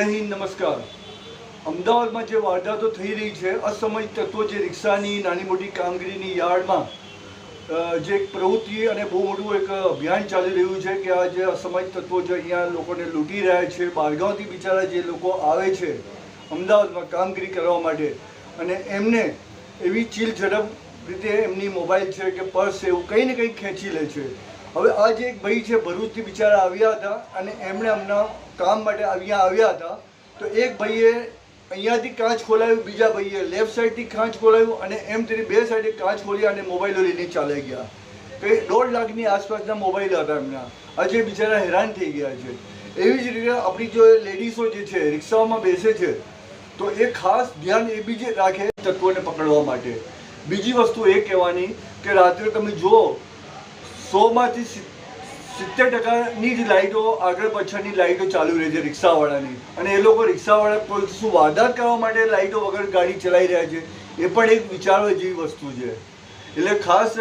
જય નમસ્કાર. અમદાવાદમાં જે વારદાતો થઈ રહી છે અસમય તત્વો જે રિક્ષાની, નાની મોટી કામગીરીની યાર્ડમાં જે એક પ્રવૃત્તિ અને બહુ મોટું એક અભિયાન ચાલી રહ્યું છે કે આ જે અસમય તત્વો જે અહીંયા લોકોને લૂંટી રહ્યા છે બારગાંવથી બિચારા જે લોકો આવે છે, અમદાવાદમાં કામગીરી કરવા માટે. અને એમને એવી ચીલ ઝડપ રીતે એમની મોબાઈલ છે કે પર્સ એવું કંઈ ને કંઈ ખેંચી લે છે. હવે આ જે એક ભાઈ છે, ભરૂચથી બિચારા આવ્યા હતા અને એમણે એમના કામ માટે અહીંયા આવ્યા હતા. તો એક ભાઈએ અહીંયાથી કાચ ખોલાવ્યું, બીજા ભાઈએ લેફ્ટ સાઈડથી કાચ ખોલાવ્યું અને એમ તેની બે સાઈડે કાચ ખોલી અને મોબાઈલો લઈને ચાલે ગયા. કંઈ દોઢ લાખની આસપાસના મોબાઈલ હતા એમના. આજે બિચારા હેરાન થઈ ગયા છે. એવી જ રીતે આપણી જો લેડીઝો જે છે, રિક્ષાઓમાં બેસે છે, તો એ ખાસ ધ્યાન એ બી જે રાખે તત્વોને પકડવા માટે. બીજી વસ્તુ એ કહેવાની કે રાત્રે તમે જુઓ સોમાંથી સિત્તેર ટકાની જ લાઇટો આગળ પાછળની લાઈટો ચાલુ રહે છે રિક્ષાવાળાની. અને એ લોકો રિક્ષાવાળા કોઈ શું વાદાત કરવા માટે લાઇટો વગર ગાડી ચલાવી રહ્યા છે, એ પણ એક વિચારવા જેવી વસ્તુ છે. એટલે ખાસ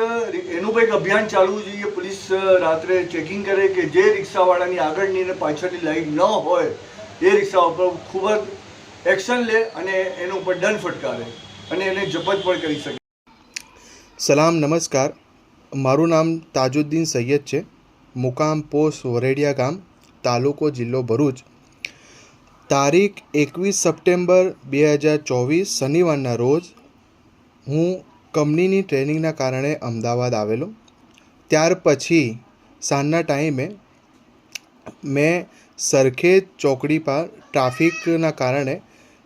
એનું કંઈક અભિયાન ચાલવું જોઈએ. પોલીસ રાત્રે ચેકિંગ કરે કે જે રિક્ષાવાળાની આગળની અને પાછળની લાઈટ ન હોય, એ રિક્ષા ઉપર ખૂબ જ એક્શન લે અને એનું ઉપર દંડ ફટકારે અને એને જપત પણ કરી શકે. સલામ, નમસ્કાર. મારું નામ તાજુદ્દીન સૈયદ છે. મુકામ પોસ્ટ વરેડિયા ગામ, તાલુકો જિલ્લો ભરૂચ. તારીખ એકવીસ સપ્ટેમ્બર બે હજાર ચોવીસ શનિવારના રોજ હું કંપનીની ટ્રેનિંગના કારણે અમદાવાદ આવેલો. ત્યાર પછી સાંજના ટાઈમે મેં સરખેજ ચોકડી પર ટ્રાફિકના કારણે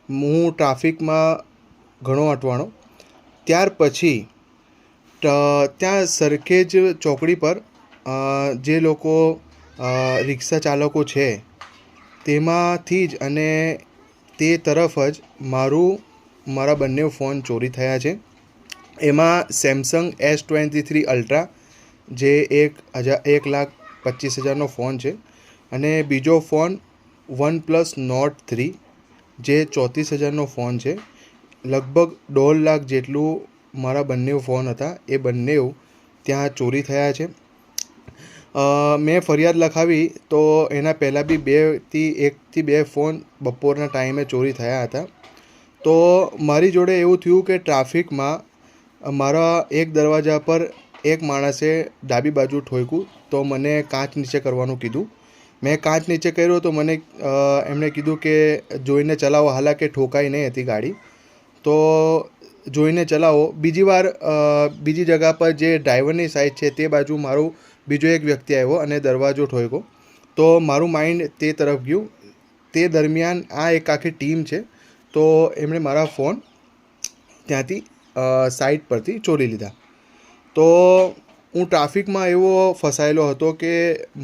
હું ટ્રાફિકમાં ઘણો અટવાણો. ત્યાર પછી ત્યાં સરખેજ ચોકડી પર જે લોકો રિક્ષા ચાલકો છે, તેમાંથી જ અને તે તરફ જ મારું, મારા બંને ફોન ચોરી થયા છે. એમાં Samsung S twenty three ultra જે એક હજાર એક લાખ પચીસ હજારનો ફોન છે, અને બીજો phone one plus note three, જે ચોત્રીસ હજારનો ફોન છે. લગભગ દોઢ લાખ જેટલું મારા બંને ફોન હતા. એ બંને ત્યાં ચોરી થયા છે. મેં ફરિયાદ લખાવી તો એના પહેલાં બી બેથી એકથી બે ફોન બપોરના ટાઈમે ચોરી થયા હતા. તો મારી જોડે એવું થયું કે ટ્રાફિકમાં મારા એક દરવાજા પર એક માણસે ડાબી બાજુ ઠોક્યું તો મને કાચ નીચે કરવાનું કીધું. મેં કાચ નીચે કર્યો તો મને એમણે કીધું કે જોઈને ચલાવો. હાલાકે ઠોકાઈ નહીં હતી ગાડી. તો જોઈને ચલાવો. બીજી વાર બીજી જગા પર જે ડ્રાઈવરની સાઈડ છે તે બાજુ મારું બીજો એક વ્યક્તિ આવ્યો અને દરવાજો ઠોક્યો તો મારું માઇન્ડ તે તરફ ગયું. તે દરમિયાન આ એક આખી ટીમ છે. તો એમણે મારા ફોન ત્યાંથી સાઈડ પરથી ચોરી લીધા. તો હું ટ્રાફિકમાં એવો ફસાયેલો હતો કે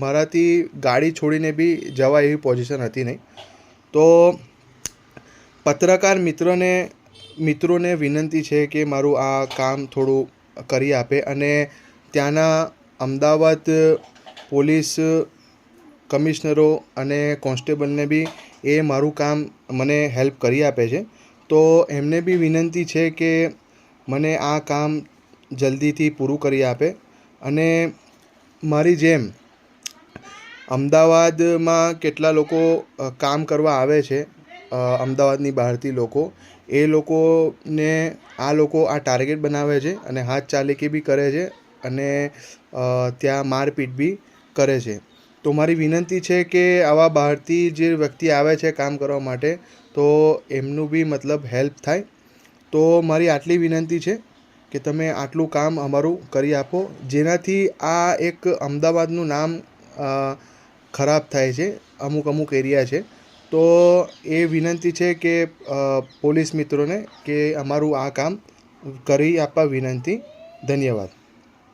મારાથી ગાડી છોડીને બી જવા એવી પોઝિશન હતી નહીં. તો પત્રકાર મિત્રોને મિત્રોને વિનંતી છે કે મારું આ કામ થોડું કરી આપે અને ત્યાંના અમદાવાદ પોલીસ કમિશનરો અને કોન્સ્ટેબલને બી એ મારું કામ મને હેલ્પ કરી આપે છે. તો એમને બી વિનંતી છે કે મને આ કામ જલ્દીથી પૂરું કરી આપે અને મારી જેમ અમદાવાદમાં કેટલા લોકો કામ કરવા આવે છે અમદાવાદની બહારથી લોકો, એ લોકોને આ લોકો આ ટાર્ગેટ બનાવે છે અને હાથ ચાલીકી બી કરે છે અને ત્યાં મારપીટ બી કરે છે. તો મારી વિનંતી છે કે આવા બહારથી જે વ્યક્તિ આવે છે કામ કરવા માટે, તો એમનું બી મતલબ હેલ્પ થાય. તો મારી આટલી વિનંતી છે કે તમે આટલું કામ અમારું કરી આપો, જેનાથી આ એક અમદાવાદનું નામ ખરાબ થાય છે, અમુક અમુક એરિયા છે. તો એ વિનંતી છે કે પોલીસ મિત્રોને કે અમારું આ કામ કરી આપવા વિનંતી. ધન્યવાદ.